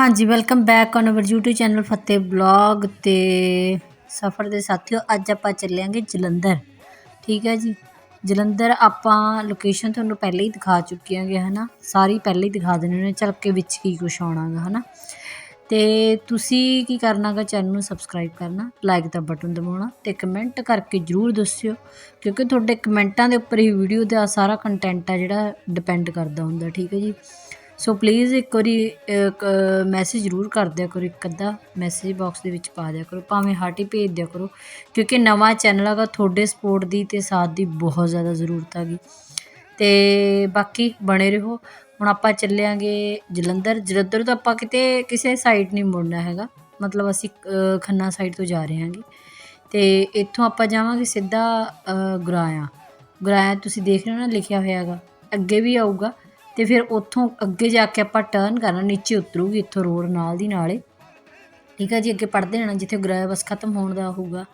ਹਾਂਜੀ welcome back on our YouTube channel Fateh blog ਤੇ ਸਫ਼ਰ ਦੇ ਸਾਥੀਓ, ਅੱਜ ਆਪਾਂ ਚੱਲਾਂਗੇ ਜਲੰਧਰ। ਠੀਕ ਹੈ ਜੀ? ਜਲੰਧਰ ਆਪਾਂ ਲੋਕੇਸ਼ਨ ਤੁਹਾਨੂੰ ਪਹਿਲਾਂ ਹੀ ਦਿਖਾ ਚੁੱਕੇ ਆਂਗੇ, ਹਨਾ? ਸਾਰੀ ਪਹਿਲਾਂ ਹੀ ਦਿਖਾ ਦੇਣੀ ਨੇ, ਚੱਲ ਕੇ ਵਿੱਚ ਕੀ ਕੁਛ ਆਉਣਾਗਾ, ਹਨਾ? ਤੇ ਤੁਸੀਂ ਕੀ ਕਰਨਾਗਾ ਚੈਨਲ ਨੂੰ ਸਬਸਕ੍ਰਾਈਬ ਕਰਨਾ ਲਾਈਕ ਦਾ ਬਟਨ ਦਬਾਉਣਾ ਤੇ ਕਮੈਂਟ ਕਰਕੇ ਜਰੂਰ ਦੱਸਿਓ, ਕਿਉਂਕਿ ਤੁਹਾਡੇ ਕਮੈਂਟਾਂ ਦੇ ਉੱਪਰ ਹੀ ਵੀਡੀਓ ਦਾ ਸਾਰਾ ਕੰਟੈਂਟ ਆ ਜਿਹੜਾ ਡਿਪੈਂਡ ਕਰਦਾ ਹੁੰਦਾ, ਠੀਕ ਹੈ ਜੀ? ਸੋ ਪਲੀਜ਼ ਇੱਕ ਵਾਰੀ ਮੈਸੇਜ ਜ਼ਰੂਰ ਕਰ ਦਿਆ ਕਰੋ, ਇੱਕ ਅੱਧਾ ਮੈਸੇਜ ਬਾਕਸ ਦੇ ਵਿੱਚ ਪਾ ਦਿਆ ਕਰੋ, ਭਾਵੇਂ ਹਾਰਟ ਹੀ ਭੇਜ ਦਿਆ ਕਰੋ, ਕਿਉਂਕਿ ਨਵਾਂ ਚੈਨਲ ਹੈਗਾ ਤੁਹਾਡੇ ਸਪੋਰਟ ਦੀ ਤੇ ਸਾਥ ਦੀ ਬਹੁਤ ਜ਼ਿਆਦਾ ਜ਼ਰੂਰਤ ਹੈਗੀ ਤੇ ਬਾਕੀ ਬਣੇ ਰਹੋ। ਹੁਣ ਆਪਾਂ ਚੱਲਿਆਂਗੇ ਜਲੰਧਰ। ਜਲੰਧਰ ਤੋਂ ਆਪਾਂ ਕਿਤੇ ਕਿਸੇ ਸਾਈਡ ਨਹੀਂ ਮੁੜਨਾ ਹੈਗਾ। ਮਤਲਬ ਅਸੀਂ ਖੰਨਾ ਸਾਈਡ ਤੋਂ ਜਾ ਰਹੇ ਹਾਂਗੇ ਤੇ ਇੱਥੋਂ ਆਪਾਂ ਜਾਵਾਂਗੇ ਸਿੱਧਾ ਗੁਰਾਇਆ। ਗੁਰਾਇਆ ਤੁਸੀਂ ਦੇਖ ਰਹੇ ਹੋ ਨਾ, ਲਿਖਿਆ ਹੋਇਆ ਹੈਗਾ। ਅੱਗੇ ਵੀ ਆਊਗਾ। ਤੇ ਫਿਰ ਉੱਥੋਂ ਅੱਗੇ ਜਾ ਕੇ ਆਪਾਂ ਟਰਨ ਕਰਨਾ, ਨੀਚੇ ਉਤਰੂਗੀ ਇੱਥੋਂ ਰੋਡ ਨਾਲ ਦੀ ਨਾਲੇ। ਠੀਕ ਹੈ ਜੀ, ਅੱਗੇ ਪੜਦੇ ਜਾਣਾ ਜਿੱਥੇ ਗ੍ਰਹਿ ਬਸ ਖਤਮ ਹੋਣ ਦਾ ਹੋਊਗਾ,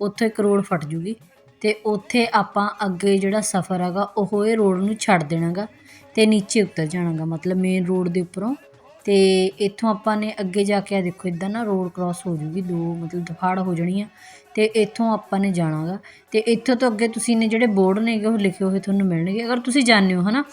ਉੱਥੋਂ ਇੱਕ ਰੋਡ ਫਟ ਜੂਗੀ। ਤੇ ਉੱਥੇ ਆਪਾਂ ਅੱਗੇ ਜਿਹੜਾ ਸਫ਼ਰ ਹੈਗਾ, ਉਹ ਇਹ ਰੋਡ ਨੂੰ ਛੱਡ ਦੇਣਾਗਾ ਤੇ ਨੀਚੇ ਉਤਰ ਜਾਣਾਗਾ, ਮਤਲਬ ਮੇਨ ਰੋਡ ਦੇ ਉੱਪਰੋਂ। ਤੇ ਇੱਥੋਂ ਆਪਾਂ ਨੇ ਅੱਗੇ ਜਾ ਕੇ ਆ ਦੇਖੋ, ਇਦਾਂ ਨਾ ਰੋਡ ਕ੍ਰਾਸ ਹੋ ਜੂਗੀ, ਦੋ ਮਤਲਬ ਦਫਾੜ ਹੋ ਜਾਣੀਆਂ। ਤੇ ਇੱਥੋਂ ਆਪਾਂ ਨੇ ਜਾਣਾਗਾ। ਤੇ ਇੱਥੋਂ ਤੋਂ ਅੱਗੇ ਤੁਸੀਂ ਨੇ ਜਿਹੜੇ ਬੋਰਡ ਨੇਗੇ, ਉਹ ਲਿਖੇ ਹੋਏ ਤੁਹਾਨੂੰ ਮਿਲਣਗੇ। ਅਗਰ ਤੁਸੀਂ ਜਾਣਦੇ ਹੋ, ਹਨਾ?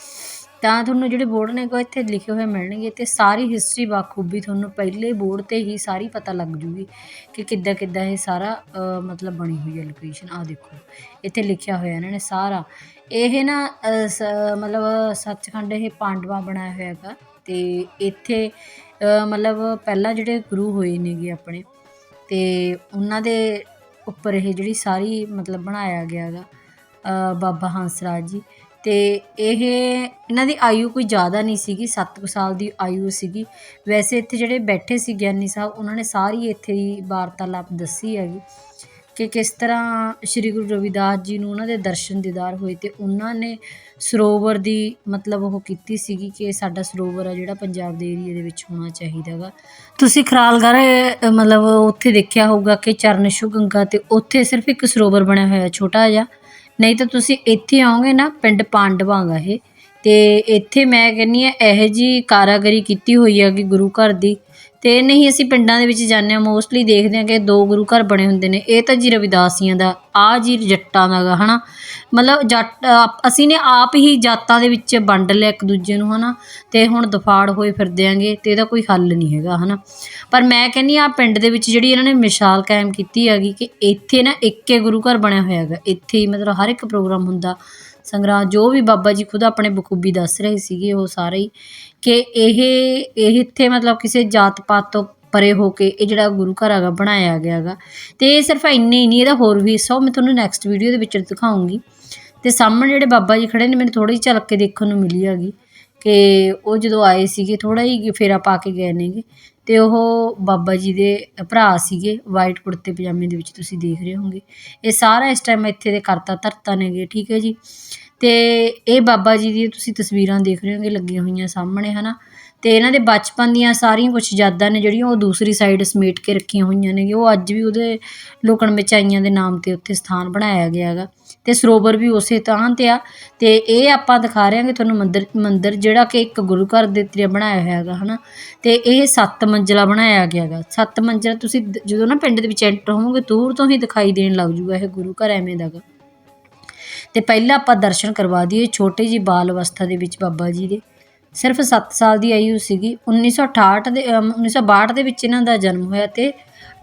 ਤਾਂ ਤੁਹਾਨੂੰ ਜਿਹੜੇ ਬੋਰਡ ਨੇ, ਉਹ ਇੱਥੇ ਲਿਖੇ ਹੋਏ ਮਿਲਣਗੇ ਅਤੇ ਸਾਰੀ ਹਿਸਟਰੀ ਬਾਖੂਬੀ ਤੁਹਾਨੂੰ ਪਹਿਲੇ ਬੋਰਡ ਤੇ ਹੀ ਸਾਰੀ ਪਤਾ ਲੱਗ ਜੂਗੀ ਕਿ ਕਿੱਦਾਂ ਕਿੱਦਾਂ ਇਹ ਸਾਰਾ ਮਤਲਬ ਬਣੀ ਹੋਈ ਹੈ ਲੋਕੇਸ਼ਨ ਆਹ ਦੇਖੋ, ਇੱਥੇ ਲਿਖਿਆ ਹੋਇਆ ਇਹਨਾਂ ਨੇ ਸਾਰਾ। ਇਹ ਨਾ ਸ- ਮਤਲਬ ਸੱਚਖੰਡ ਇਹ ਪਾਂਡਵਾਂ ਬਣਾਇਆ ਹੋਇਆ ਹੈਗਾ ਅਤੇ ਇੱਥੇ ਮਤਲਬ ਪਹਿਲਾਂ ਜਿਹੜੇ ਗੁਰੂ ਹੋਏ ਨੇਗੇ ਆਪਣੇ ਅਤੇ ਉਹਨਾਂ ਦੇ ਉੱਪਰ ਇਹ ਜਿਹੜੀ ਸਾਰੀ ਮਤਲਬ ਬਣਾਇਆ ਗਿਆ ਹੈਗਾ ਬਾਬਾ ਹੰਸ ਰਾਜ ਜੀ। ਤੇ ਇਹ, ਇਹਨਾਂ ਦੀ ਆਯੂ ਕੋਈ ਜ਼ਿਆਦਾ ਨਹੀਂ ਸੀਗੀ 7 ਸਾਲ ਦੀ ਆਯੂ ਸੀਗੀ। ਵੈਸੇ ਇੱਥੇ ਜਿਹੜੇ ਬੈਠੇ ਸੀ ਗਿਆਨੀ ਸਾਹਿਬ, ਉਹਨਾਂ ਨੇ ਸਾਰੀ ਇੱਥੇ ਦੀ ਵਾਰਤਾਲਾਪ ਦੱਸੀ ਹੈਗੀ ਕਿ ਕਿਸ ਤਰ੍ਹਾਂ ਸ੍ਰੀ ਗੁਰੂ ਰਵਿਦਾਸ ਜੀ ਨੂੰ ਉਹਨਾਂ ਦੇ ਦਰਸ਼ਨ ਦੀਦਾਰ ਹੋਏ ਤੇ ਉਹਨਾਂ ਨੇ ਸਰੋਵਰ ਦੀ ਮਤਲਬ ਉਹ ਕੀਤੀ ਸੀਗੀ ਕਿ ਸਾਡਾ ਸਰੋਵਰ ਆ ਜਿਹੜਾ ਪੰਜਾਬ ਦੇ ਏਰੀਆ ਦੇ ਵਿੱਚ ਹੋਣਾ ਚਾਹੀਦਾ ਗਾ। ਤੁਸੀਂ ਖਰਾਲਗੜ੍ਹ ਮਤਲਬ ਉੱਥੇ ਦੇਖਿਆ ਹੋਊਗਾ ਕਿ ਚਰਨ ਸ਼ੁ ਗੰਗਾ ਤੇ ਉੱਥੇ ਸਿਰਫ ਇੱਕ ਸਰੋਵਰ ਬਣਿਆ ਹੋਇਆ, ਛੋਟਾ ਜਿਹਾ। ਨਹੀਂ ਤਾਂ ਤੁਸੀਂ ਇੱਥੇ ਆਓਗੇ ਨਾ, ਪਿੰਡ ਪਾਂਡਵਾਂਗਾ ਇਹ। ਅਤੇ ਇੱਥੇ ਮੈਂ ਕਹਿੰਦੀ ਹਾਂ, ਇਹੋ ਜਿਹੀ ਕਾਰਾਗਰੀ ਕੀਤੀ ਹੋਈ ਹੈਗੀ ਗੁਰੂ ਘਰ ਦੀ। ਤੇ ਨਹੀਂ ਅਸੀਂ ਪਿੰਡਾਂ ਦੇ ਵਿੱਚ ਜਾਂਦੇ ਹਾਂ ਮੋਸਟਲੀ ਦੇਖਦੇ ਹਾਂ ਕਿ ਦੋ ਗੁਰੂ ਘਰ ਬਣੇ ਹੁੰਦੇ ਨੇ। ਇਹ ਤਾਂ ਜੀ ਰਵਿਦਾਸੀਆਂ ਦਾ, ਆਹ ਜੀ ਜੱਟਾਂ ਦਾ ਗਾ ਨਾ ਮਤਲਬ ਜੱਟ ਅਸੀਂ ਨੇ ਆਪ ਹੀ ਜਾਤਾਂ ਦੇ ਵਿੱਚ ਵੰਡ ਲਿਆ ਇੱਕ ਦੂਜੇ ਨੂੰ ਹੈ ਨਾ ਅਤੇ ਹੁਣ ਦਫਾੜ ਹੋਏ ਫਿਰਦੇ ਆਂਗੇ, ਤੇ ਇਹਦਾ ਕੋਈ ਹੱਲ ਨਹੀਂ ਹੈਗਾ ਹੈ ਨਾ ਪਰ ਮੈਂ ਕਹਿੰਦੀ ਹਾਂ ਪਿੰਡ ਦੇ ਵਿੱਚ ਜਿਹੜੀ ਇਹਨਾਂ ਨੇ ਮਿਸਾਲ ਕਾਇਮ ਕੀਤੀ ਹੈਗੀ ਕਿ ਇੱਥੇ ਨਾ ਇੱਕੇ ਗੁਰੂ ਘਰ ਬਣਿਆ ਹੋਇਆ ਹੈਗਾ। ਇੱਥੇ ਹੀ ਮਤਲਬ ਹਰ ਇੱਕ ਪ੍ਰੋਗਰਾਮ ਹੁੰਦਾ। ਸੰਗਰਾਂਦ, ਜੋ ਵੀ ਬਾਬਾ ਜੀ ਖੁਦ ਆਪਣੇ ਬਖੂਬੀ ਦੱਸ ਰਹੇ ਸੀਗੇ, ਉਹ ਸਾਰੇ ਹੀ ਕਿ ਇਹ ਇਹ ਇੱਥੇ ਮਤਲਬ ਕਿਸੇ ਜਾਤ ਪਾਤ ਤੋਂ ਪਰੇ ਹੋ ਕੇ ਇਹ ਜਿਹੜਾ ਗੁਰੂ ਘਰ ਹੈਗਾ, ਬਣਾਇਆ ਗਿਆ ਹੈਗਾ। ਤੇ ਇਹ ਸਿਰਫ ਇੰਨੇ ਹੀ ਨਹੀਂ, ਇਹਦਾ ਹੋਰ ਵੀ ਹਿੱਸਾ, ਉਹ ਮੈਂ ਤੁਹਾਨੂੰ ਨੈਕਸਟ ਵੀਡੀਓ ਦੇ ਵਿੱਚ ਦਿਖਾਉਂਗੀ। ਤੇ ਸਾਹਮਣੇ ਜਿਹੜੇ ਬਾਬਾ ਜੀ ਖੜੇ ਨੇ, ਮੈਨੂੰ ਥੋੜੀ ਜਿਹੀ ਝਲਕ ਕੇ ਦੇਖਣ ਨੂੰ ਮਿਲੀ ਹੈਗੀ ਕਿ ਉਹ ਜਦੋਂ ਆਏ ਸੀਗੇ ਥੋੜਾ ਹੀ ਫੇਰਾ ਪਾ ਕੇ ਗਏ ਨੇਗੇ। ਤੇ ਉਹ ਬਾਬਾ ਜੀ ਦੇ ਭਰਾ ਸੀਗੇ ਵਾਈਟ ਕੁੜਤੇ ਪਜਾਮੇ ਦੇ ਵਿੱਚ ਤੁਸੀਂ ਦੇਖ ਰਹੇ ਹੋਵੋਗੇ। ਇਹ ਸਾਰਾ ਇਸ ਟਾਈਮ ਇੱਥੇ ਦੇ ਕਰਤਾ ਧਰਤਾ ਨੇਗੇ, ਠੀਕ ਹੈ ਜੀ। ਅਤੇ ਇਹ ਬਾਬਾ ਜੀ ਦੀ ਤੁਸੀਂ ਤਸਵੀਰਾਂ ਦੇਖ ਰਹੇ ਹੋਗੇ ਲੱਗੀਆਂ ਹੋਈਆਂ ਸਾਹਮਣੇ ਹੈ ਨਾ ਅਤੇ ਇਹਨਾਂ ਦੇ ਬਚਪਨ ਦੀਆਂ ਸਾਰੀਆਂ ਕੁਛ ਯਾਦਾਂ ਨੇ ਜਿਹੜੀਆਂ ਉਹ ਦੂਸਰੀ ਸਾਈਡ ਸਮੇਟ ਕੇ ਰੱਖੀਆਂ ਹੋਈਆਂ ਨੇ ਉਹ ਅੱਜ ਵੀ ਉਹਦੇ ਲੁਕਣ ਮਚਾਈਆਂ ਦੇ ਨਾਮ ਤੇ ਉੱਥੇ ਸਥਾਨ ਬਣਾਇਆ ਗਿਆ ਹੈਗਾ। ਤੇ ਸਰੋਵਰ ਵੀ ਉਸੇ ਥਾਂ ਤੇ ਆ। ਤੇ ਇਹ ਆਪਾਂ ਦਿਖਾ ਰਹੇ ਹਾਂ ਕਿ ਤੁਹਾਨੂੰ ਮੰਦਿਰ, ਮੰਦਰ ਜਿਹੜਾ ਕਿ ਇੱਕ ਗੁਰੂ ਘਰ ਦੇ ਤਰੀਆ ਬਣਾਇਆ ਹੋਇਆ ਹੈਗਾ, ਹਨਾ? ਤੇ ਇਹ ਸੱਤ ਮੰਜ਼ਲਾ ਬਣਾਇਆ ਗਿਆ ਹੈਗਾ। ਸੱਤ ਮੰਜ਼ਲਾ ਤੁਸੀਂ ਜਦੋਂ ਨਾ ਪਿੰਡ ਦੇ ਵਿੱਚ ਐਂਟਰ ਹੋਵੋਗੇ, ਦੂਰ ਤੋਂ ਹੀ ਦਿਖਾਈ ਦੇਣ ਲੱਗ ਜੂਗਾ ਇਹ ਗੁਰੂ ਘਰ ਐਵੇਂ ਦਾ ਗਾ। ਤੇ ਪਹਿਲਾਂ ਆਪਾਂ ਦਰਸ਼ਨ ਕਰਵਾ ਦਈਏ ਛੋਟੇ ਜਿਹੀ ਬਾਲ ਅਵਸਥਾ ਦੇ ਵਿੱਚ ਬਾਬਾ ਜੀ ਦੇ। ਸਿਰਫ ਸੱਤ ਸਾਲ ਦੀ ਆਯੂ ਸੀਗੀ। 1968 ਦੇ ਉੱਨੀ ਸੌ ਬਾਹਠ ਦੇ ਵਿੱਚ ਇਹਨਾਂ ਦਾ ਜਨਮ ਹੋਇਆ ਤੇ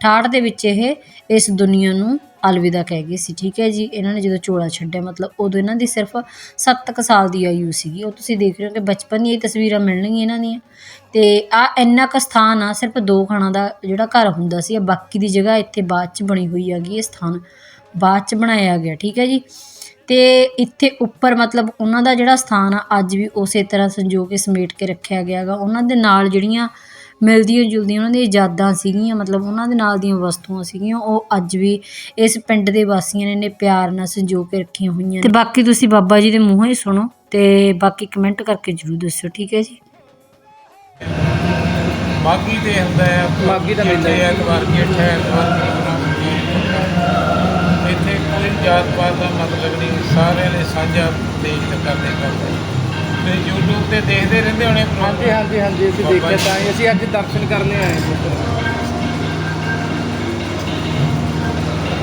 68 ਦੇ ਵਿੱਚ ਇਹ, ਇਸ ਦੁਨੀਆ ਨੂੰ ਅਲਵਿਦਾ ਕਹਿ ਗਏ ਸੀ, ਠੀਕ ਹੈ ਜੀ? ਇਹਨਾਂ ਨੇ ਜਦੋਂ ਚੋਲਾ ਛੱਡਿਆ, ਮਤਲਬ ਉਦੋਂ ਇਹਨਾਂ ਦੀ ਸਿਰਫ 7 ਕੁ ਸਾਲ ਦੀ ਆਯੂ ਸੀਗੀ। ਉਹ ਤੁਸੀਂ ਦੇਖ ਰਹੇ ਹੋ ਕਿ ਬਚਪਨ ਦੀਆਂ ਹੀ ਤਸਵੀਰਾਂ ਮਿਲਣਗੀਆਂ ਇਹਨਾਂ ਦੀਆਂ। ਤੇ ਆ ਇੰਨਾ ਕੁ ਸਥਾਨ ਆ, ਸਿਰਫ ਦੋ ਖਾਣਾ ਦਾ ਜਿਹੜਾ ਘਰ ਹੁੰਦਾ ਸੀ ਬਾਕੀ ਦੀ ਜਗ੍ਹਾ ਇੱਥੇ ਬਾਅਦ ਚ ਬਣੀ ਹੋਈ ਹੈਗੀ ਇਹ ਸਥਾਨ। ਬਾਅਦ ਚ ਬਣਾਇਆ ਗਿਆ, ਠੀਕ ਹੈ ਜੀ? ਤੇ ਇੱਥੇ ਉੱਪਰ ਮਤਲਬ ਉਹਨਾਂ ਦਾ ਜਿਹੜਾ ਸਥਾਨ ਆ, ਅੱਜ ਵੀ ਉਸੇ ਤਰ੍ਹਾਂ ਸੰਜੋ ਕੇ ਸਮੇਟ ਕੇ ਰੱਖਿਆ ਗਿਆ ਹੈਗਾ। ਉਹਨਾਂ ਦੇ ਨਾਲ ਜਿਹੜੀਆਂ ਮਿਲਦੀਆਂ ਜੁਲਦੀਆਂ ਉਹਨਾਂ ਦੀਆਂ ਯਾਦਾਂ ਸੀਗੀਆਂ ਮਤਲਬ ਉਹਨਾਂ ਦੇ ਨਾਲ ਦੀਆਂ ਵਸਤੂਆਂ ਸੀਗੀਆਂ ਉਹ ਅੱਜ ਵੀ ਇਸ ਪਿੰਡ ਦੇ ਵਾਸੀਆਂ ਨੇ ਨੇ ਪਿਆਰ ਨਾਲ ਸੰਜੋ ਕੇ ਰੱਖੀਆਂ ਹੋਈਆਂ ਤੇ ਬਾਕੀ ਤੁਸੀਂ ਬਾਬਾ ਜੀ ਦੇ ਮੂੰਹੋਂ ਹੀ ਸੁਣੋ ਤੇ ਬਾਕੀ ਕਮੈਂਟ ਕਰਕੇ ਜਰੂਰ ਦੱਸਿਓ ਠੀਕ ਹੈ ਜੀ? ਮਾਗੀ ਤੇ ਹੁੰਦਾ ਹੈ ਮਾਘੀ ਦਾ ਮੇਲਾ ਹੈ। ਐਤਵਾਰ ਜੇਠ ਐਤਵਾਰ ਇੱਥੇ ਕੋਈ ਜਾਤ ਪਾਤ ਦਾ ਮਤਲਬ ਨਹੀਂ ਸਾਰਿਆਂ ਨੇ ਸਾਂਝਾ ਦੇਸ਼ ਕਰਦੇ ਕਰਦੇ। ਤੇ YouTube ਤੇ ਦੇਖਦੇ ਰਹਿੰਦੇ ਹੋਣੇ ਹਾਂਜੀ ਹਾਂਜੀ ਹਾਂਜੀ ਅਸੀਂ ਦੇਖਿਆ। ਤਾਂ ਹੀ। ਅਸੀਂ ਅੱਜ ਦਰਸ਼ਨ ਕਰਨੇ ਆਏ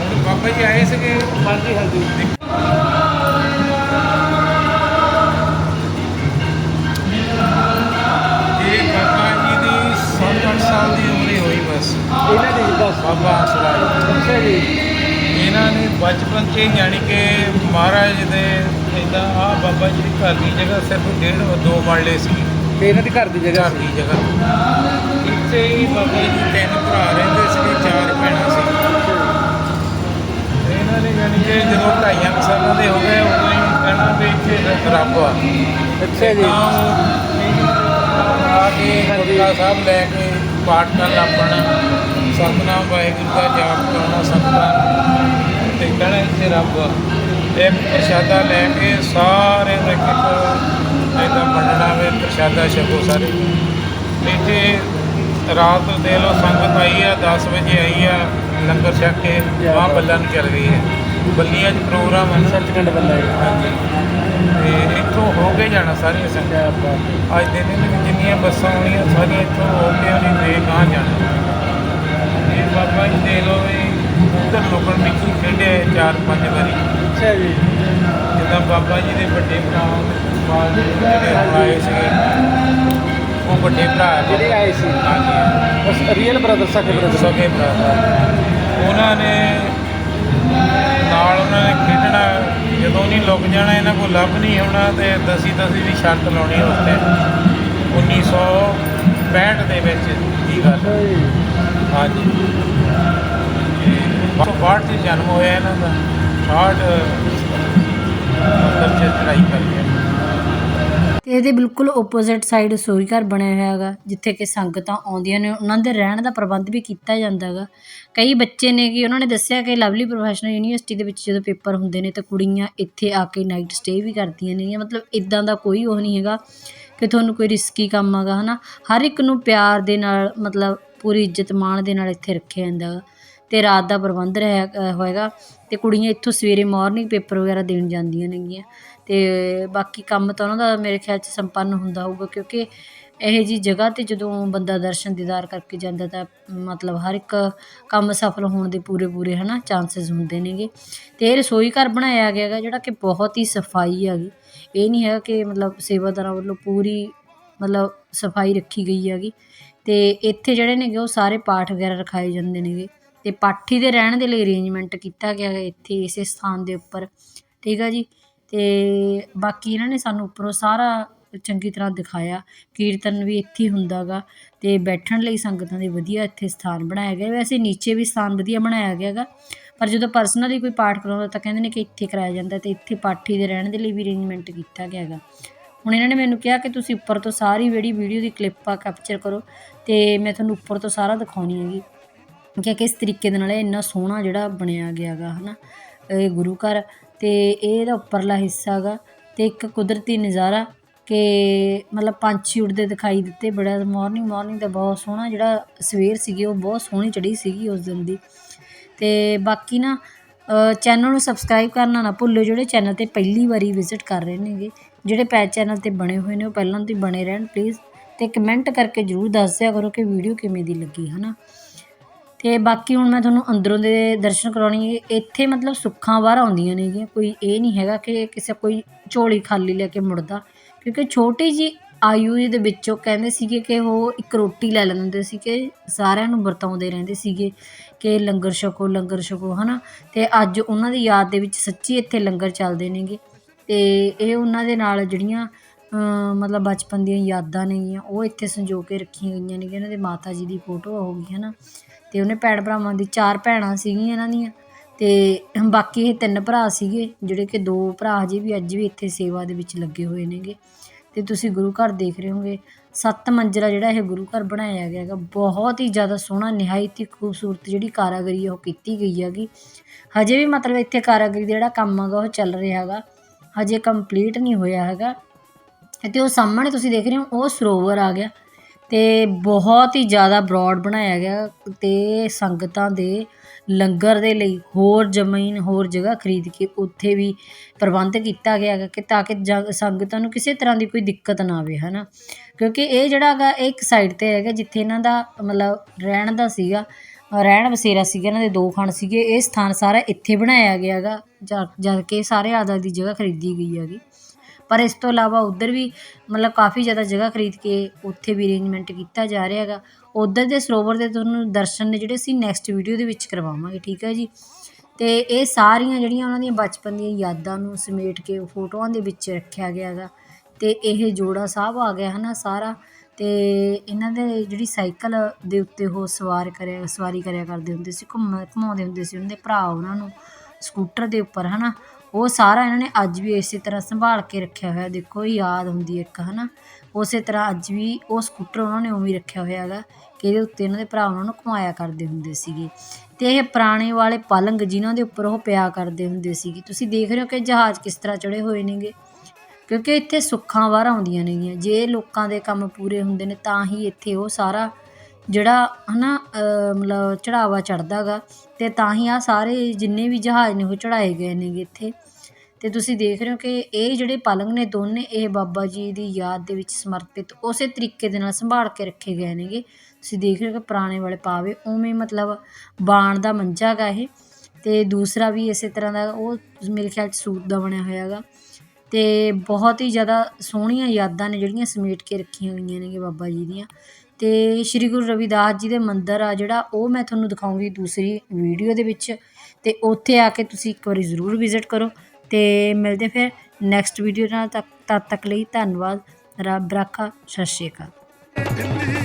ਹੁਣ ਬਾਬਾ ਜੀ ਆਏ ਸੀਗੇ? ਹਾਂਜੀ ਹਾਂਜੀ। ਇਹ ਬਾਬਾ ਜੀ ਦੀ 7-8 ਸਾਲ ਦੀ ਉਮਰ ਹੀ ਹੋਈ ਬਸ। ਇਹਨਾਂ ਦੀ ਬਾਬਾ ਹੰਸਰਾਜ ਅੱਛਾ ਜੀ। ਇਹਨਾਂ ਨੇ ਬਚਪਨ 'ਚ ਹੀ ਜਾਣੀ ਕਿ ਮਹਾਰਾਜ ਦੇ ਇਦਾਂ ਆ ਬਾਬਾ ਜੀ ਦੀ ਘਰ ਦੀ ਜਗ੍ਹਾ ਸਿਰਫ ਡੇਢ ਦੋ ਮਰਲੇ ਸੀ। ਤੇ ਇਹਨਾਂ ਦੀ ਘਰ ਦੀ ਜਗ੍ਹਾ ਘਰ ਦੀ ਜਗ੍ਹਾ। ਇੱਥੇ ਹੀ ਬਾਬਾ ਜੀ ਦੇ ਤਿੰਨ ਭਰਾ ਰਹਿੰਦੇ ਸੀ ਚਾਰ ਭੈਣਾਂ ਸੀ। ਤੇ ਇਹਨਾਂ ਨੇ ਜਾਣੀ ਕਿ ਜਦੋਂ ਢਾਈਆਂ ਕੁ ਸਾਲਾਂ ਦੇ ਹੋ ਗਏ ਉਦੋਂ ਹੀ ਕਹਿਣਾ ਵੀ ਇੱਥੇ ਰੱਬ ਆ। ਅੱਛਾ ਜੀ। ਤਾਂ ਉਹ ਆ ਕੇ ਗੁਰਦੁਆਰਾ ਸਾਹਿਬ ਲੈ ਕੇ ਪਾਠ ਕਰਨ ਲੱਪਣ ਸਤਨਾਮ ਵਾਹਿਗੁਰੂ ਦਾ ਜਾਪ ਕਰਨਾ ਸੰਤਾਂ ਤੇ ਕਹਿਣਾ ਇੱਥੇ ਰੱਬ ਆ। ਇੱਕ ਪ੍ਰਸ਼ਾਦਾ ਲੈ ਕੇ ਸਾਰੇ ਇੱਕ ਇੱਕ ਇਹਦਾ ਮੰਨਣਾ ਵੇ ਪ੍ਰਸ਼ਾਦਾ ਛਕੋ ਸਾਰੇ। ਇੱਥੇ ਰਾਤ ਦੇ ਲੋ ਸੰਗਤ ਆਈ ਆ 10 ਵਜੇ ਆਈ ਆ ਲੰਗਰ ਛਕ ਕੇ ਮਾਂ ਬੱਲਾਂ ਨੂੰ ਚੱਲ ਗਈ ਹੈ। ਬੱਲੀਆਂ 'ਚ ਪ੍ਰੋਗਰਾਮ ਹੈ ਸੱਚਖੰਡ ਜੀ। ਹਾਂਜੀ। ਤੇ ਇੱਥੋਂ ਹੋ ਕੇ ਜਾਣਾ ਸਾਰੀਆਂ ਸੰਗਤਾਂ। ਅੱਜ ਦੇ ਦਿਨ ਵਿੱਚ ਜਿੰਨੀਆਂ ਬੱਸਾਂ ਆਉਣੀਆਂ ਸਾਰੀਆਂ ਇੱਥੋਂ ਹੋ ਕੇ ਉਹਨੇ ਦੇ ਗਾਂ ਜਾਣਾ। ਇਹ ਬਾਬਾ ਜੀ ਦੇ ਲੋ ਵੀ ਉਧਰ ਲੋਕਲ ਮਿੱਟੀ ਖੇਡੇ ਚਾਰ ਪੰਜ ਵਾਰੀ। ਅੱਛਾ ਜੀ। ਜਿੱਦਾਂ ਬਾਬਾ ਜੀ ਦੇ ਵੱਡੇ ਭਰਾ ਬਾਲ ਜੀ ਜਿਹੜੇ ਆਏ ਸੀਗੇ ਉਹ ਵੱਡੇ ਭਰਾ ਜਿਹੜੇ ਆਏ ਸੀ। ਹਾਂਜੀ। ਬਸ ਰੀਅਲ ਬ੍ਰਦਰ ਸਕੇ ਬ੍ਰਦਰ ਸਗੇ ਭਰਾ। ਉਹਨਾਂ ਨੇ ਨਾਲ ਉਹਨਾਂ ਨੇ ਖੇਡਣਾ ਜਦੋਂ ਨਹੀਂ ਲੁਕ ਜਾਣਾ ਇਹਨਾਂ ਕੋਲ ਲੱਭ ਨਹੀਂ ਹੋਣਾ ਤੇ ਦਸੀ ਦਸੀ ਦੀ ਸ਼ਰਤ ਲਾਉਣੀ ਉਸ ਤੇ 1965 ਦੇ ਵਿੱਚ ਦੀ ਗੱਲ ਹਾਂਜੀ। ਤੇ 1962 ਚ ਜਨਮ ਹੋਇਆ ਇਹਨਾਂ ਦਾ। 68 ਮਤਲਬ ਚ ਚੜਾਈ ਕਰਕੇ ਤੇ ਇਹਦੇ ਬਿਲਕੁਲ ਓਪੋਜ਼ਿਟ ਸਾਈਡ ਰਸੋਈ ਘਰ ਬਣਿਆ ਹੋਇਆ ਹੈਗਾ, ਜਿੱਥੇ ਕਿ ਸੰਗਤਾਂ ਆਉਂਦੀਆਂ ਨੇ, ਉਹਨਾਂ ਦੇ ਰਹਿਣ ਦਾ ਪ੍ਰਬੰਧ ਵੀ ਕੀਤਾ ਜਾਂਦਾ ਹੈਗਾ। ਕਈ ਬੱਚੇ ਨੇ ਕਿ ਉਹਨਾਂ ਨੇ ਦੱਸਿਆ ਕਿ ਲਵਲੀ ਪ੍ਰੋਫੈਸ਼ਨਲ ਯੂਨੀਵਰਸਿਟੀ ਦੇ ਵਿੱਚ ਜਦੋਂ ਪੇਪਰ ਹੁੰਦੇ ਨੇ, ਤਾਂ ਕੁੜੀਆਂ ਇੱਥੇ ਆ ਕੇ ਨਾਈਟ ਸਟੇ ਵੀ ਕਰਦੀਆਂ ਨੇ ਮਤਲਬ ਇਦਾਂ ਦਾ ਕੋਈ ਉਹ ਨਹੀਂ ਹੈਗਾ ਕਿ ਤੁਹਾਨੂੰ ਕੋਈ ਰਿਸਕੀ ਕੰਮ ਹੈਗਾ, ਹਨਾ? ਹਰ ਇੱਕ ਨੂੰ ਪਿਆਰ ਦੇ ਨਾਲ, ਮਤਲਬ ਪੂਰੀ ਇੱਜ਼ਤ ਮਾਣ ਦੇ ਨਾਲ ਇੱਥੇ ਰੱਖਿਆ ਜਾਂਦਾ ਹੈਗਾ। ਅਤੇ ਰਾਤ ਦਾ ਪ੍ਰਬੰਧ ਰਹਿ ਹੋਏਗਾ ਅਤੇ ਕੁੜੀਆਂ ਇੱਥੋਂ ਸਵੇਰੇ ਮੋਰਨਿੰਗ ਪੇਪਰ ਵਗੈਰਾ ਦੇਣ ਜਾਂਦੀਆਂ ਨੇਗੀਆਂ ਅਤੇ ਬਾਕੀ ਕੰਮ ਤਾਂ ਉਹਨਾਂ ਦਾ ਮੇਰੇ ਖਿਆਲ 'ਚ ਸੰਪੰਨ ਹੁੰਦਾ ਹੋਊਗਾ ਕਿਉਂਕਿ ਇਹੋ ਜਿਹੀ ਜਗ੍ਹਾ ਤੇ ਜਦੋਂ ਬੰਦਾ ਦਰਸ਼ਨ ਦੀਦਾਰ ਕਰਕੇ ਜਾਂਦਾ ਤਾਂ ਮਤਲਬ ਹਰ ਇੱਕ ਕੰਮ ਸਫਲ ਹੋਣ ਦੇ ਪੂਰੇ ਪੂਰੇ ਹੈ ਨਾ ਚਾਂਸਿਸ ਹੁੰਦੇ ਨੇਗੇ ਅਤੇ ਇਹ ਰਸੋਈ ਘਰ ਬਣਾਇਆ ਗਿਆ ਗਾ ਜਿਹੜਾ ਕਿ ਬਹੁਤ ਹੀ ਸਫ਼ਾਈ ਹੈਗੀ, ਇਹ ਨਹੀਂ ਹੈਗਾ ਕਿ ਮਤਲਬ ਸੇਵਾਦਾਰਾਂ ਵੱਲੋਂ ਪੂਰੀ ਮਤਲਬ ਸਫ਼ਾਈ ਰੱਖੀ ਗਈ ਹੈਗੀ ਅਤੇ ਇੱਥੇ ਜਿਹੜੇ ਨੇਗੇ ਉਹ ਸਾਰੇ ਪਾਠ ਵਗੈਰਾ ਰਖਾਏ ਜਾਂਦੇ ਨੇਗੇ ਅਤੇ ਪਾਠੀ ਦੇ ਰਹਿਣ ਦੇ ਲਈ ਅਰੇਂਜਮੈਂਟ ਕੀਤਾ ਗਿਆ ਹੈ ਇੱਥੇ ਇਸੇ ਸਥਾਨ ਦੇ ਉੱਪਰ। ਠੀਕ ਆ ਜੀ? ਅਤੇ ਬਾਕੀ ਇਹਨਾਂ ਨੇ ਸਾਨੂੰ ਉੱਪਰੋਂ ਸਾਰਾ ਚੰਗੀ ਤਰ੍ਹਾਂ ਦਿਖਾਇਆ। ਕੀਰਤਨ ਵੀ ਇੱਥੇ ਹੁੰਦਾ ਗਾ ਅਤੇ ਬੈਠਣ ਲਈ ਸੰਗਤਾਂ ਦੇ ਵਧੀਆ ਇੱਥੇ ਸਥਾਨ ਬਣਾਇਆ ਗਿਆ। ਵੈਸੇ ਨੀਚੇ ਵੀ ਸਥਾਨ ਵਧੀਆ ਬਣਾਇਆ ਗਿਆ ਗਾ, ਪਰ ਜਦੋਂ ਪਰਸਨਲੀ ਕੋਈ ਪਾਠ ਕਰਾਉਂਦਾ ਤਾਂ ਕਹਿੰਦੇ ਨੇ ਕਿ ਇੱਥੇ ਕਰਾਇਆ ਜਾਂਦਾ ਅਤੇ ਇੱਥੇ ਪਾਠੀ ਦੇ ਰਹਿਣ ਦੇ ਲਈ ਵੀ ਅਰੇਂਜਮੈਂਟ ਕੀਤਾ ਗਿਆ ਹੈਗਾ ਹੁਣ ਇਹਨਾਂ ਨੇ ਮੈਨੂੰ ਕਿਹਾ ਕਿ ਤੁਸੀਂ ਉੱਪਰ ਤੋਂ ਸਾਰੀ ਜਿਹੜੀ ਵੀਡੀਓ ਦੀ ਕਲਿੱਪ ਆ ਕੈਪਚਰ ਕਰੋ ਅਤੇ ਮੈਂ ਤੁਹਾਨੂੰ ਉੱਪਰ ਤੋਂ ਸਾਰਾ ਦਿਖਾਉਣੀ ਹੈਗੀ। ਕਿ ਕਿਸ ਤਰੀਕੇ ਦੇ ਨਾਲ ਇਹ ਇੰਨਾ ਸੋਹਣਾ ਜਿਹੜਾ ਬਣਿਆ ਗਿਆ ਗਾ ਹੈ ਨਾ ਇਹ ਗੁਰੂ ਘਰ। ਅਤੇ ਇਹ ਇਹਦਾ ਉੱਪਰਲਾ ਹਿੱਸਾ ਗਾ ਅਤੇ ਇੱਕ ਕੁਦਰਤੀ ਨਜ਼ਾਰਾ ਕਿ ਮਤਲਬ ਪੰਛੀ ਉੱਡਦੇ ਦਿਖਾਈ ਦਿੱਤੇ, ਬੜਾ ਮੋਰਨਿੰਗ ਮੋਰਨਿੰਗ ਦਾ ਬਹੁਤ ਸੋਹਣਾ ਜਿਹੜਾ ਸਵੇਰ ਸੀਗੀ, ਉਹ ਬਹੁਤ ਸੋਹਣੀ ਚੜ੍ਹੀ ਸੀਗੀ ਉਸ ਦਿਨ ਦੀ। ਅਤੇ ਬਾਕੀ ਨਾ ਚੈਨਲ ਨੂੰ ਸਬਸਕ੍ਰਾਈਬ ਕਰਨਾ ਨਾ ਭੁੱਲਿਓ ਜਿਹੜੇ ਚੈਨਲ ਤੇ ਪਹਿਲੀ ਵਾਰੀ ਵਿਜ਼ਿਟ ਕਰ ਰਹੇ ਨੇਗੇ ਜਿਹੜੇ ਪੈ ਚੈਨਲ ਤੇ ਬਣੇ ਹੋਏ ਨੇ, ਉਹ ਪਹਿਲਾਂ ਤੋਂ ਹੀ ਬਣੇ ਰਹਿਣ ਪਲੀਜ਼ ਅਤੇ ਕਮੈਂਟ ਕਰਕੇ ਜਰੂਰ ਦੱਸ ਦਿਆ ਕਰੋ ਕਿ ਵੀਡੀਓ ਕਿਵੇਂ ਦੀ ਲੱਗੀ ਹੈ ਨਾ ਅਤੇ ਬਾਕੀ ਹੁਣ ਮੈਂ ਤੁਹਾਨੂੰ ਅੰਦਰੋਂ ਦੇ ਦਰਸ਼ਨ ਕਰਾਉਣੀ ਇੱਥੇ ਮਤਲਬ ਸੁੱਖਾਂ ਬਾਹਰ ਆਉਂਦੀਆਂ ਨੇਗੀਆਂ ਕੋਈ ਇਹ ਨਹੀਂ ਹੈਗਾ ਕਿ ਕਿਸੇ ਕੋਈ ਝੋਲੀ ਖਾਲੀ ਲੈ ਕੇ ਮੁੜਦਾ। ਕਿਉਂਕਿ ਛੋਟੀ ਜੀ ਆਯੂ ਦੇ ਵਿੱਚੋਂ ਕਹਿੰਦੇ ਸੀਗੇ ਕਿ ਉਹ ਇੱਕ ਰੋਟੀ ਲੈ ਲੈਂਦੇ ਸੀ ਕਿ ਸਾਰਿਆਂ ਨੂੰ ਵਰਤਾਉਂਦੇ ਰਹਿੰਦੇ ਸੀਗੇ ਕਿ ਲੰਗਰ ਛਕੋ ਲੰਗਰ ਛਕੋ, ਹਨਾ? ਤੇ ਅੱਜ ਉਹਨਾਂ ਦੀ ਯਾਦ ਦੇ ਵਿੱਚ ਸੱਚੀ ਇੱਥੇ ਲੰਗਰ ਚੱਲਦੇ ਨੇਗੇ। ਤੇ ਇਹ ਉਹਨਾਂ ਦੇ ਨਾਲ ਜਿਹੜੀਆਂ ਮਤਲਬ ਬਚਪਨ ਦੀਆਂ ਯਾਦਾਂ ਨੇਗੀਆਂ, ਉਹ ਇੱਥੇ ਸੰਜੋ ਕੇ ਰੱਖੀਆਂ ਗਈਆਂ ਨੇਗੀਆਂ ਇਹਨਾਂ ਦੇ ਮਾਤਾ ਜੀ ਦੀ ਫੋਟੋ ਹੋਊਗੀ ਨਾ ਅਤੇ ਉਹਨੇ ਭੈਣ ਭਰਾਵਾਂ ਦੀ ਚਾਰ ਭੈਣਾਂ ਸੀਗੀਆਂ ਇਹਨਾਂ ਦੀਆਂ ਅਤੇ ਬਾਕੀ ਇਹ ਤਿੰਨ ਭਰਾ ਸੀਗੇ, ਜਿਹੜੇ ਕਿ ਦੋ ਭਰਾ ਹਜੇ ਵੀ ਅੱਜ ਵੀ ਇੱਥੇ ਸੇਵਾ ਦੇ ਵਿੱਚ ਲੱਗੇ ਹੋਏ ਨੇਗੇ। ਅਤੇ ਤੁਸੀਂ ਗੁਰੂ ਘਰ ਦੇਖ ਰਹੇ ਹੋਗੇ ਸੱਤ ਮੰਜ਼ਿਲਾ ਜਿਹੜਾ ਇਹ ਗੁਰੂ ਘਰ ਬਣਾਇਆ ਗਿਆ ਹੈਗਾ, ਬਹੁਤ ਹੀ ਜ਼ਿਆਦਾ ਸੋਹਣਾ, ਨਿਹਾਇਤ ਹੀ ਖੂਬਸੂਰਤ ਜਿਹੜੀ ਕਾਰਾਗਰੀ ਆ ਉਹ ਕੀਤੀ ਗਈ ਹੈਗੀ। ਹਜੇ ਵੀ ਮਤਲਬ ਇੱਥੇ ਕਾਰਾਗਰੀ ਦਾ ਜਿਹੜਾ ਕੰਮ ਹੈਗਾ, ਉਹ ਚੱਲ ਰਿਹਾ ਹੈਗਾ, ਹਜੇ ਕੰਪਲੀਟ ਨਹੀਂ ਹੋਇਆ ਹੈਗਾ। ਅਤੇ ਉਹ ਸਾਹਮਣੇ ਤੁਸੀਂ ਦੇਖ ਰਹੇ ਹੋ, ਉਹ ਸਰੋਵਰ ਆ ਗਿਆ ਅਤੇ ਬਹੁਤ ਹੀ ਜ਼ਿਆਦਾ ਬਰੋਡ ਬਣਾਇਆ ਗਿਆ ਅਤੇ ਸੰਗਤਾਂ ਦੇ ਲੰਗਰ ਦੇ ਲਈ ਹੋਰ ਜ਼ਮੀਨ, ਹੋਰ ਜਗ੍ਹਾ ਖਰੀਦ ਕੇ ਉੱਥੇ ਵੀ ਪ੍ਰਬੰਧ ਕੀਤਾ ਗਿਆ ਹੈਗਾ ਕਿ ਤਾਂ ਕਿ ਜ ਸੰਗਤਾਂ ਨੂੰ ਕਿਸੇ ਤਰ੍ਹਾਂ ਦੀ ਕੋਈ ਦਿੱਕਤ ਨਾ ਆਵੇ ਹੈ ਨਾ ਕਿਉਂਕਿ ਇਹ ਜਿਹੜਾ ਹੈਗਾ, ਇਹ ਇੱਕ ਸਾਈਡ 'ਤੇ ਹੈਗਾ ਜਿੱਥੇ ਇਹਨਾਂ ਦਾ ਮਤਲਬ ਰਹਿਣ ਦਾ ਸੀਗਾ, ਰਹਿਣ ਬਸੇਰਾ ਸੀਗਾ, ਇਹਨਾਂ ਦੇ ਦੋ ਖਣ ਸੀਗੇ, ਇਹ ਸਥਾਨ ਸਾਰਾ ਇੱਥੇ ਬਣਾਇਆ ਗਿਆ ਹੈਗਾ ਜਦ ਜਦ ਕਿ ਸਾਰੇ ਆਜ਼ਾਦ ਦੀ ਜਗ੍ਹਾ ਖਰੀਦੀ ਗਈ ਹੈਗੀ। ਪਰ ਇਸ ਤੋਂ ਇਲਾਵਾ ਉੱਧਰ ਵੀ ਮਤਲਬ ਕਾਫੀ ਜ਼ਿਆਦਾ ਜਗ੍ਹਾ ਖਰੀਦ ਕੇ ਉੱਥੇ ਵੀ ਅਰੇਂਜਮੈਂਟ ਕੀਤਾ ਜਾ ਰਿਹਾ ਹੈਗਾ। ਉੱਧਰ ਦੇ ਸਰੋਵਰ ਦੇ ਤੁਹਾਨੂੰ ਦਰਸ਼ਨ ਨੇ ਜਿਹੜੇ ਅਸੀਂ ਨੈਕਸਟ ਵੀਡੀਓ ਦੇ ਵਿੱਚ ਕਰਵਾਵਾਂਗੇ, ਠੀਕ ਹੈ ਜੀ? ਅਤੇ ਇਹ ਸਾਰੀਆਂ ਜਿਹੜੀਆਂ ਉਹਨਾਂ ਦੀਆਂ ਬਚਪਨ ਦੀਆਂ ਯਾਦਾਂ ਨੂੰ ਸਮੇਟ ਕੇ ਫੋਟੋਆਂ ਦੇ ਵਿੱਚ ਰੱਖਿਆ ਗਿਆ ਹੈਗਾ। ਅਤੇ ਇਹ ਜੋੜਾ ਸਾਹਿਬ ਆ ਗਿਆ ਹੈ ਨਾ ਸਾਰਾ। ਅਤੇ ਇਹਨਾਂ ਦੇ ਜਿਹੜੀ ਸਾਈਕਲ ਦੇ ਉੱਤੇ ਉਹ ਸਵਾਰ ਕਰਿਆ, ਸਵਾਰੀ ਕਰਿਆ ਕਰਦੇ ਹੁੰਦੇ ਸੀ ਘੁੰਮ ਘੁਮਾਉਂਦੇ ਹੁੰਦੇ ਸੀ ਉਹਨਾਂ ਦੇ ਭਰਾ ਉਹਨਾਂ ਨੂੰ। ਸਕੂਟਰ ਦੇ ਉੱਪਰ ਹੈ ਨਾ ਉਹ ਸਾਰਾ ਇਹਨਾਂ ਨੇ ਅੱਜ ਵੀ ਇਸੇ ਤਰ੍ਹਾਂ ਸੰਭਾਲ ਕੇ ਰੱਖਿਆ ਹੋਇਆ। ਦੇਖੋ ਇਹ ਯਾਦ ਹੁੰਦੀ ਹੈ ਨਾ ਉਸੇ ਤਰ੍ਹਾਂ ਅੱਜ ਵੀ ਉਹ ਸਕੂਟਰ ਉਹਨਾਂ ਨੇ ਉਵੇਂ ਰੱਖਿਆ ਹੋਇਆ ਹੈਗਾ ਕਿ ਇਹਦੇ ਉੱਤੇ ਇਹਨਾਂ ਦੇ ਭਰਾ ਉਹਨਾਂ ਨੂੰ ਘੁਮਾਇਆ ਕਰਦੇ ਹੁੰਦੇ ਸੀਗੇ। ਅਤੇ ਇਹ ਪੁਰਾਣੇ ਵਾਲੇ ਪਲੰਗ ਜਿਨ੍ਹਾਂ ਦੇ ਉੱਪਰ ਉਹ ਪਿਆ ਕਰਦੇ ਹੁੰਦੇ ਸੀਗੇ। ਤੁਸੀਂ ਦੇਖ ਰਹੇ ਹੋ ਕਿ ਜਹਾਜ਼ ਕਿਸ ਤਰ੍ਹਾਂ ਚੜ੍ਹੇ ਹੋਏ ਨੇਗੇ। ਕਿਉਂਕਿ ਇੱਥੇ ਸੁੱਖਾਂ ਵਾਰ ਆਉਂਦੀਆਂ ਨੇਗੀਆਂ। ਜੇ ਲੋਕਾਂ ਦੇ ਕੰਮ ਪੂਰੇ ਹੁੰਦੇ ਨੇ ਤਾਂ ਹੀ ਇੱਥੇ ਉਹ ਸਾਰਾ ਜਿਹੜਾ, ਹਨਾ, ਅਹ, ਮਤਲਬ ਚੜਾਵਾ ਚੜ੍ਹਦਾ ਗਾ। ਅਤੇ ਤਾਂ ਹੀ ਆਹ ਸਾਰੇ ਜਿੰਨੇ ਵੀ ਜਹਾਜ਼ ਨੇ ਉਹ ਚੜ੍ਹਾਏ ਗਏ ਨੇਗੇ ਇੱਥੇ। ਅਤੇ ਤੁਸੀਂ ਦੇਖ ਰਹੇ ਹੋ ਕਿ ਇਹ ਜਿਹੜੇ ਪਲੰਗ ਨੇ ਦੋਨੇ, ਇਹ ਬਾਬਾ ਜੀ ਦੀ ਯਾਦ ਦੇ ਵਿੱਚ ਸਮਰਪਿਤ ਉਸੇ ਤਰੀਕੇ ਦੇ ਨਾਲ ਸੰਭਾਲ ਕੇ ਰੱਖੇ ਗਏ ਨੇਗੇ। ਤੁਸੀਂ ਦੇਖ ਰਹੇ ਹੋ ਕਿ ਪੁਰਾਣੇ ਵਾਲੇ ਪਾਵੇ, ਉਵੇਂ ਮਤਲਬ ਬਾਣ ਦਾ ਮੰਜਾ ਗਾ ਇਹ। ਅਤੇ ਦੂਸਰਾ ਵੀ ਇਸੇ ਤਰ੍ਹਾਂ ਦਾ, ਉਹ ਮੇਰੇ ਖਿਆਲ 'ਚ ਸੂਤ ਦਾ ਬਣਿਆ ਹੋਇਆ ਗਾ। ਅਤੇ ਬਹੁਤ ਹੀ ਜ਼ਿਆਦਾ ਸੋਹਣੀਆਂ ਯਾਦਾਂ ਨੇ ਜਿਹੜੀਆਂ ਸਮੇਟ ਕੇ ਰੱਖੀਆਂ ਹੋਈਆਂ ਨੇਗੇ ਬਾਬਾ ਜੀ ਦੀਆਂ। ਅਤੇ ਸ਼੍ਰੀ ਗੁਰੂ ਰਵਿਦਾਸ ਜੀ ਦੇ ਮੰਦਰ ਆ ਜਿਹੜਾ, ਉਹ ਮੈਂ ਤੁਹਾਨੂੰ ਦਿਖਾਉਂਗੀ ਦੂਸਰੀ ਵੀਡੀਓ ਦੇ ਵਿੱਚ। ਅਤੇ ਉੱਥੇ ਆ ਕੇ ਤੁਸੀਂ ਇੱਕ ਵਾਰੀ ਜ਼ਰੂਰ ਵਿਜ਼ਿਟ ਕਰੋ। ਅਤੇ ਮਿਲਦੇ ਫਿਰ ਨੈਕਸਟ ਵੀਡੀਓ ਨਾਲ ਤੱਕ ਤਦ ਤੱਕ ਲਈ ਧੰਨਵਾਦ। ਰੱਬ ਰਾਖਾ, ਸਤਿ ਸ਼੍ਰੀ ਅਕਾਲ।